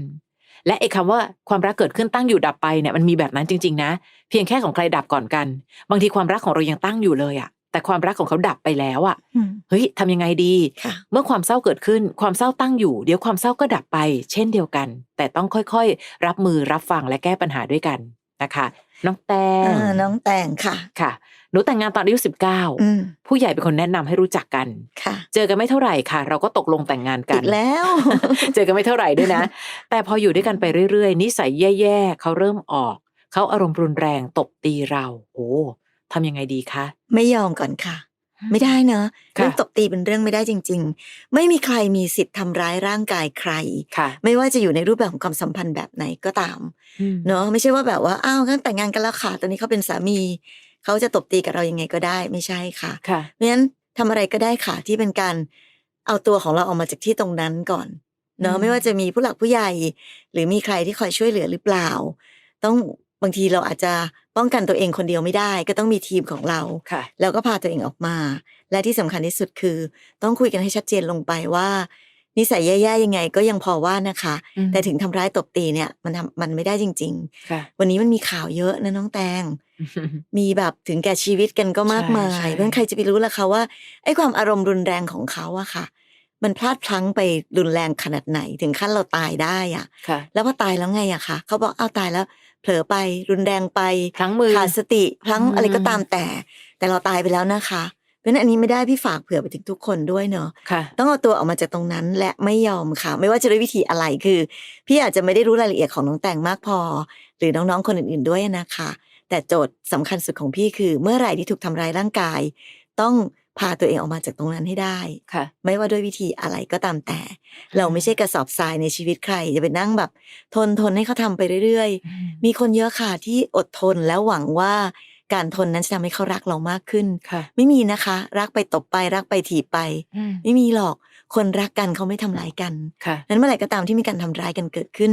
และไอ้คำว่าความรักเกิดขึ้นตั้งอยู่ดับไปเนี่ยมันมีแบบนั้นจริง ๆ นะ เพียงแค่ของใครดับก่อนกัน บางทีความรักของเรายังตั้งอยู่เลยอะแต่ความรักของเขาดับไปแล้วอะอืมเฮ้ยทำยังไงดีค่ะเมื่อความเศร้าเกิดขึ้น ความเศร้าตั้งอยู่ เดี๋ยวความเศร้าก็ดับไป เช่นเดียวกัน แต่ต้องค่อยๆ รับมือรับฟังและแก้ปัญหาด้วยกัน นะคะน้องแตงอ่าน้องแต่งค่ะค่ะ หนูแต่งงานตอนอายุสิบเก้าอืมผู้ใหญ่เป็นคนแนะนำให้รู้จักกันค่ะ เจอกันไม่เท่าไหร่ค่ะ เราก็ตกลงแต่งงานกัอีนกแล้ว เจอกันไม่เท่าไหร่ด้วยนะ แต่พออยู่ด้วยกันไปเรื่อยๆนิสัยแย่ๆเขาเริ่มออกเขาอารมณ์รุนแรงตบตีเรา โอ้ทำยังไงดีคะ ไม่ยอมก่อนค่ะ ไม่ได้เนอะค่ะเรื่องตบตีเป็นเรื่องไม่ได้จริง ๆ ไม่มีใครมีสิทธิ์ทำร้ายร่างกายใครค่ะไม่ว่าจะอยู่ในรูปแบบของความสัมพันธ์แบบไหนก็ตามอืมเนอะไม่ใช่ว่าแบบว่าอ้าวงั้นแต่งงานกันแล้วค่ะตอนนี้เขาเป็นสามีเขาจะตบตีกับเรายังไงก็ได้ไม่ใช่ค่ะค่ะเพราะฉะนั้นทำอะไรก็ได้ค่ะที่เป็นการเอาตัวของเราออกมาจากที่ตรงนั้นก่อนเนอือะมไม่ว่าจะมีผู้หลักผู้ใหญ่ หรือมีใครที่คอยช่วยเหลือหรือเปล่า ต้อง บางทีเราอาจจะป้องกันตัวเองคนเดียวไม่ได้ ก็ต้องมีทีมของเราค่ะแล้วก็พาตัวเองออกมา และที่สำคัญที่สุดคือ ต้องคุยกันให้ชัดเจนลงไปว่า นิสัยแย่ๆยังไงก็ยังพอว่านะคะอืมแต่ถึงทำร้ายตบตีเนี่ยมันทำมันไม่ได้จริงค่ะๆวันนี้มันมีข่าวเยอะนะน้องแตง มีแบบถึงแก่ชีวิตกันก็มากมาใช่ยใช่เพราะฉะนั้นใครจะไปรู้ล่ะคะว่าไอ้ความอารมณ์รุนแรงของเขาอะค่ะมันพลาดพลั้งไปรุนแรงขนาดไหน ถึงขั้นเราตายได้อะค่ะ แล้วพอตายแล้วไงอะคะเขาบอกอ้าวตายแล้ว เผลอไปรุนแรงไปพลั้งมือขาดสติพลั้งอืมอะไรก็ตามแต่ แต่เราตายไปแล้วนะคะเพราะฉะนั้นอันนี้ไม่ได้พี่ฝากเผื่อไปถึงทุกคนด้วยเนอะค่ะต้องเอาตัวออกมาจากตรงนั้นและไม่ยอมค่ะ ไม่ว่าจะด้วยวิธีอะไรคือ พี่อาจจะไม่ได้รู้รายละเอียดของน้องแต่งมากพอ หรือน้องๆคนอื่นๆด้วยนะคะ แต่โจทย์สำคัญสุดของพี่คือ เมื่อไหร่ที่ถูกทำร้ายร่างกาย ต้อง พาตัวเองออกมาจากตรงนั้นให้ได้ค่ะ ไม่ว่าด้วยวิธีอะไรก็ตามแต่ เราไม่ใช่กระสอบทรายในชีวิตใครจะไปนั่งแบบ ทนทนให้เขาทำไปเรื่อยๆ มีคนเยอะค่ะที่อดทนแล้วหวังว่าการทนนั้นจะทำให้เขารักเรามากขึ้นค่ะไม่มีนะคะ รักไปตบไปรักไปถีบไปอืมไม่มีหรอกคนรักกันเขาไม่ทำร้ายกันค่ะนั้นเมื่อไหร่ก็ตามที่มีการทำร้ายกันเกิดขึ้น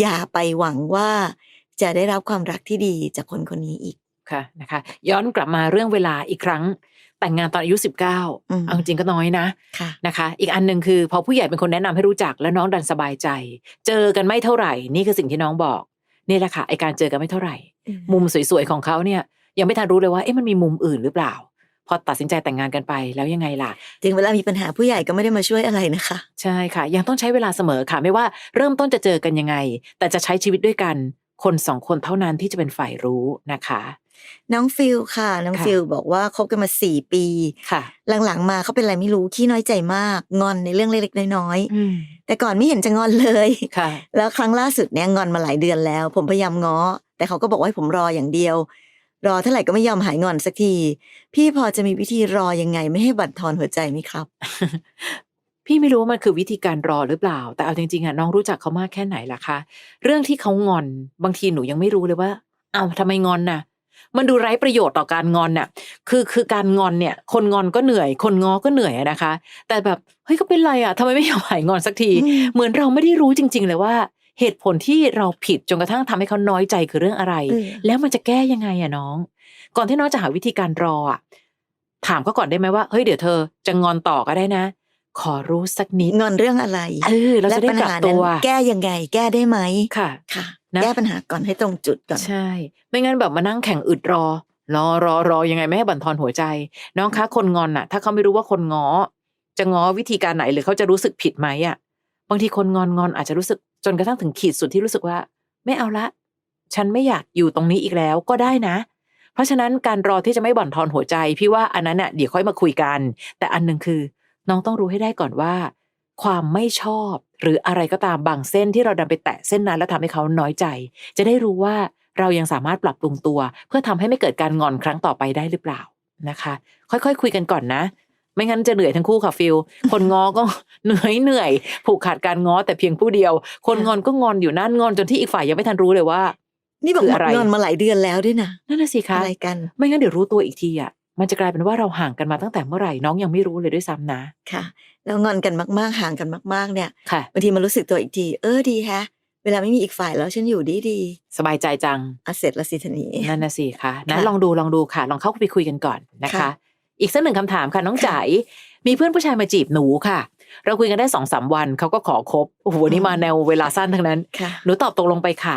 อย่าไปหวังว่าจะได้รับความรักที่ดีจากคนคนนี้อีกค่ะนะคะ ย้อนกลับมาเรื่องเวลาอีกครั้ง แต่งงานตอนอายุสิบเก้าอืมเอาจริงก็น้อยนะค่ะนะคะ อีกอันหนึ่งคือ พอผู้ใหญ่เป็นคนแนะนำให้รู้จักแล้วน้องดันสบายใจ เจอกันไม่เท่าไหร่ นี่คือสิ่งที่น้องบอกนี่แหละค่ะไอการเจอกันไม่เท่าไหร่ มุมสวยๆของเขาเนี่ยยังไม่ทันรู้เลยว่าเอ๊ะมันมีมุมอื่นหรือเปล่า พอตัดสินใจแต่งงานกันไปแล้วยังไงล่ะถึงเวลามีปัญหาผู้ใหญ่ก็ไม่ได้มาช่วยอะไรนะคะ ใช่ค่ะ ยังต้องใช้เวลาเสมอค่ะ ไม่ว่าเริ่มต้นจะเจอกันยังไง แต่จะใช้ชีวิตด้วยกันคนสองคนเท่านั้นที่จะเป็นฝ่ายรู้นะคะ น้องฟิลค่ะ น้องค่ะฟิลบอกว่าคบกันมาสี่ปีค่ะ หลังๆ มาเขาเป็นอะไรไม่รู้ขี้น้อยใจมาก งอนในเรื่องเล็กๆน้อยอืมๆแต่ก่อนไม่เห็นจะงอนเลยค่ะ แล้วครั้งล่าสุดเนี่ยงอนมาหลายเดือนแล้ว ผมพยายามง้อ แต่เขาก็บอกว่าให้ผมรออย่างเดียว รอเท่าไหร่ก็ไม่ยอมหายงอนสักที พี่พอจะมีวิธีรอยังไงไม่ให้บั่นทอนหัวใจไหมครับ พี่ไม่รู้ว่ามันคือวิธีการรอหรือเปล่า แต่เอาจริงๆอะน้องรู้จักเขามากแค่ไหนล่ะคะ เรื่องที่เขางอนบางทีหนูยังไม่รู้เลยว่าอ้าวทำไมงอนน่ะ มันดูไร้ประโยชน์ต่อการงอนน่ะคือคือการงอนเนี่ย คนงอนก็เหนื่อย คนง้อก็เหนื่อยอะนะคะ แต่แบบเฮ้ยก็เป็นไรอะทำไมไม่ยอมหายงอนสักทีอืมเหมือนเราไม่ได้รู้จริง ๆ เลยว่าเหตุผลที่เราผิดจนกระทั่งทำให้เขาน้อยใจคือเรื่องอะไรเออแล้วมันจะแก้ยังไงอะน้อง ก่อนที่น้องจะหาวิธีการรออะถามเขาก่อนได้ไหมว่าเฮ้ยเดี๋ยวเธอจะงอนต่อก็ได้นะ ขอรู้สักนิดงอนเรื่องอะไรเออเราจะได้ปัญปรับหาตันั้นวแก้ยังไง แก้ได้ไหมค่ะค่ะนะแก้ปัญหาก่อนให้ตรงจุดก่อนใช่ ไม่งั้นแบบมานั่งแข่งอึดรอ รอรอรอยังไงไม่ให้บั่นทอนหัวใจ น้องคะคนงอนน่ะ ถ้าเขาไม่รู้ว่าคนง้อจะง้อวิธีการไหนหรือเขาจะรู้สึกผิดไหมอะบางทีคนงอนงอนอาจจะรู้สึกจนกระทั่งถึงขีดสุดที่รู้สึกว่า ไม่เอาละ ฉันไม่อยากอยู่ตรงนี้อีกแล้วก็ได้นะ เพราะฉะนั้นการรอที่จะไม่บั่นทอนหัวใจ พี่ว่าอันนั้นน่ะเดี๋ยวค่อยมาคุยกัน แต่อันหนึ่งคือ น้องต้องรู้ให้ได้ก่อนว่า ความไม่ชอบ หรืออะไรก็ตามบางเส้นที่เราดันไปแตะเส้นนั้น แล้วทำให้เขาน้อยใจ จะได้รู้ว่าเรายังสามารถปรับปรุงตัว เพื่อทำให้ไม่เกิดการงอนครั้งต่อไปได้หรือเปล่านะคะ ค่อยๆคคุยกันก่อนนะ ไม่งั้นจะเหนื่อยทั้งคู่ค่ะฟิลคนง้อก็เหนื่อยเหนื่อยผูกขาดการง้อแต่เพียงผู้เดียว คนงอนก็งอนอยู่นั่นงอนจนที่อีกฝ่ายยังไม่ทันรู้เลยว่านี่บอกคืออะไรงอนมาหลายเดือนแล้วด้วยนะนั่นน่ะสิคะอะไรกัน ไม่งั้นเดี๋ยวรู้ตัวอีกทีอะ มันจะกลายเป็นว่าเราห่างกันมาตั้งแต่เมื่อไหร่น้องยังไม่รู้เลยด้วยซ้ำนะค่ะแล้วงอนกันมากๆห่างกันมากๆเนี่ยค่ะบางทีมันรู้สึกตัวอีกที เออดีแฮะ เวลาไม่มีอีกฝ่ายแล้วฉันอยู่ดีดีสบายใจจังๆอะเสร็จละสิทนีนั่นน่ะสิคะนะค่ะลองดูลองดูค่ะ ลองเข้าไปคุยกันก่อนนะคะค่ะอีกสักหนึ่งคำถามค่ะน้องค่ะจ๋ายมีเพื่อนผู้ชายมาจีบหนูค่ะ เราคุยกันได้สองสามวันเขาก็ขอคบโอ้โหนี่มาแนวเวลาสั้นทั้งนั้นค่ะหนูตอบตกลงไปค่ะ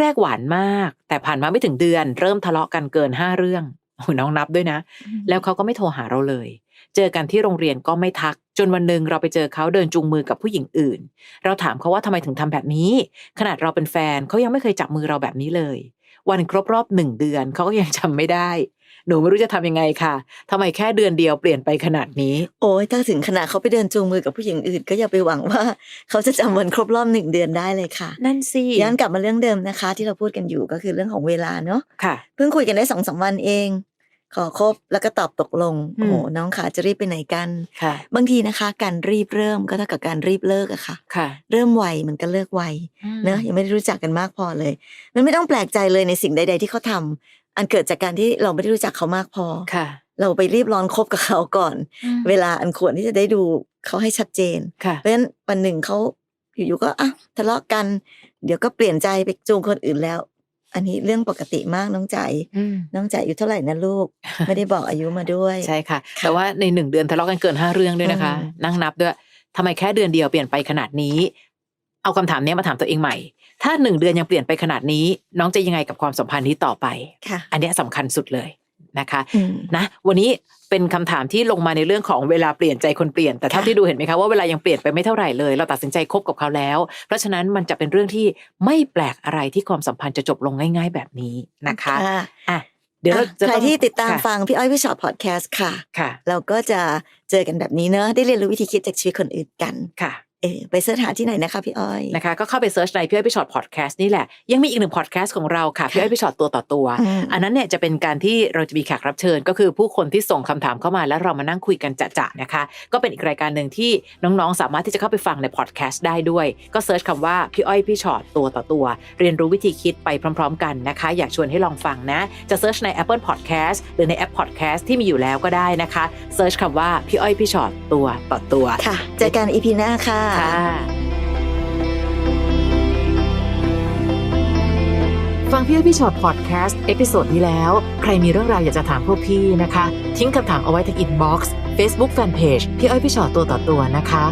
แรก ๆ หวานมาก แต่ผ่านมาไม่ถึงเดือน เริ่มทะเลาะกันเกินห้าเรื่องโอ้โห น้องนับด้วยนะ แล้วเขาก็ไม่โทรหาเราเลย เจอกันที่โรงเรียนก็ไม่ทัก จนวันหนึ่งเราไปเจอเขาเดินจูงมือกับผู้หญิงอื่น เราถามเขาว่าทำไมถึงทำแบบนี้ ขนาดเราเป็นแฟนเขายังไม่เคยจับมือเราแบบนี้เลย วันครบรอบหนึ่งเดือนเขาก็ยังจำไม่ได้ หนูไม่รู้จะทำยังไงค่ะทำไมแค่เดือนเดียวเปลี่ยนไปขนาดนี้ โอ้ยถ้าถึงขนาดเขาไปเดินจูงมือกับผู้หญิงอื่น ก็อย่าไปหวังว่า เขาจะจำวันครบรอบหนึ่งเดือนได้เลยค่ะ นั่นสิย้อนกลับมาเรื่องเดิมนะคะ ที่เราพูดกันอยู่ก็คือเรื่องของเวลาเนาะค่ะ เพิ่งคุยกันได้สองสามวันเอง ขอคบแล้วก็ตอบตกลงอืมโอ้โหน้องขาจะรีบไปไหนกันค่ะ บางทีนะคะ การรีบเริ่มก็เท่ากับการรีบเลิกอะค่ะค่ะ เริ่มไวมันก็เลิกไวเนอะยังไม่ได้รู้จักกันมากพอเลย มันไม่ต้องแปลกใจเลยในสิ่งใด ๆ ที่เขาทำ อันเกิดจากการที่เราไม่ได้รู้จักเขามากพอค่ะ เราไปรีบร้อนคบกับเขาก่อน เวลาอันควรที่จะได้ดูเขาให้ชัดเจนค่ะเพราะฉะนั้นวันหนึ่งเขาอยู่ๆก็อะทะเลาะกัน เดี๋ยวก็เปลี่ยนใจไปจูงคนอื่นแล้ว อันนี้เรื่องปกติมากน้องใจอืมน้องใจอายู่เท่าไหร่นะลูก ไม่ได้บอกอายุมาด้วย ใช่ค่ะ แต่ว่าในหนึ่งเดือนทะเลาะกันเกินห้าเรื่องด้วยนะคะอืมนั่งนับด้วยทำไมแค่เดือนเดียวเปลี่ยนไปขนาดนี้ เอาคำถามเนี้ยมาถามตัวเองใหม่ ถ้าหนึ่งเดือนยังเปลี่ยนไปขนาดนี้ น้องจะยังไงกับความสัมพันธ์นี้ต่อไปค่ะอันเนี้ยสำคัญสุดเลยนะคะอืมนะวันนี้เป็นคำถามที่ลงมาในเรื่องของเวลาเปลี่ยนใจคนเปลี่ยนแต่เท่าค่ะที่ดูเห็นไหมคะว่าเวลายังเปลี่ยนไปไม่เท่าไหร่เลย เราตัดสินใจคบกับเขาแล้ว เพราะฉะนั้นมันจะเป็นเรื่องที่ไม่แปลกอะไรที่ความสัมพันธ์จะจบลงง่าย ๆ แบบนี้นะคะค่ะอะเดี๋ยวเราจะใครองที่ติดตามค่ะฟังพี่อ้อยพี่ชอตพอดแคสต์ค่ะค่ะ เราก็จะเจอกันแบบนี้เนอะได้เรียนรู้วิธีคิดจากชีวิตคนอื่นกันค่ะ เออไปเสิร์ชหาที่ไหนนะคะพี่อ้อยนะคะก็เข้าไปเซิร์ชในพี่อ้อยพี่ชอตพอดแคสต์นี่แหละยังมีอีกหนึ่งพอดแคสต์ของเราค่ะพี่อ้อยพี่ชอตตัวต่อตัวอืมอันนั้นเนี่ยจะเป็นการที่เราจะมีแขกรับเชิญ ก็คือผู้คนที่ส่งคำถามเข้ามาแล้วเรามานั่งคุยกันจะๆนะคะ ก็เป็นอีกรายการหนึ่งที่น้องๆ สามารถที่จะเข้าไปฟังในพอดแคสต์ได้ด้วย ก็เซิร์ชคำว่าพี่อ้อยพี่ชอตตัวต่อตัว เรียนรู้วิธีคิดไปพร้อม ๆ กันนะคะ อยากชวนให้ลองฟังนะ จะเซิร์ชใน Apple Podcast หรือในแอป Podcast ที่มีอยู่แล้วก็ได้นะคะเซิร์ชคำว่าพี่อ้อยพี่ชอตตัวต่อตัวค่ะเจอกันอีพีหน้าค่ะค่ะฟังพี่อ้อยพี่ชอตพอดแคสต์เอพิโซดนี้แล้ว ใครมีเรื่องราวอยากจะถามพวกพี่นะคะ ทิ้งคำถามเอาไว้ที่อินบ็อกซ์เฟซบุ๊กแฟนเพจพี่อ้อยพี่ชอตตัวต่อตัวนะคะ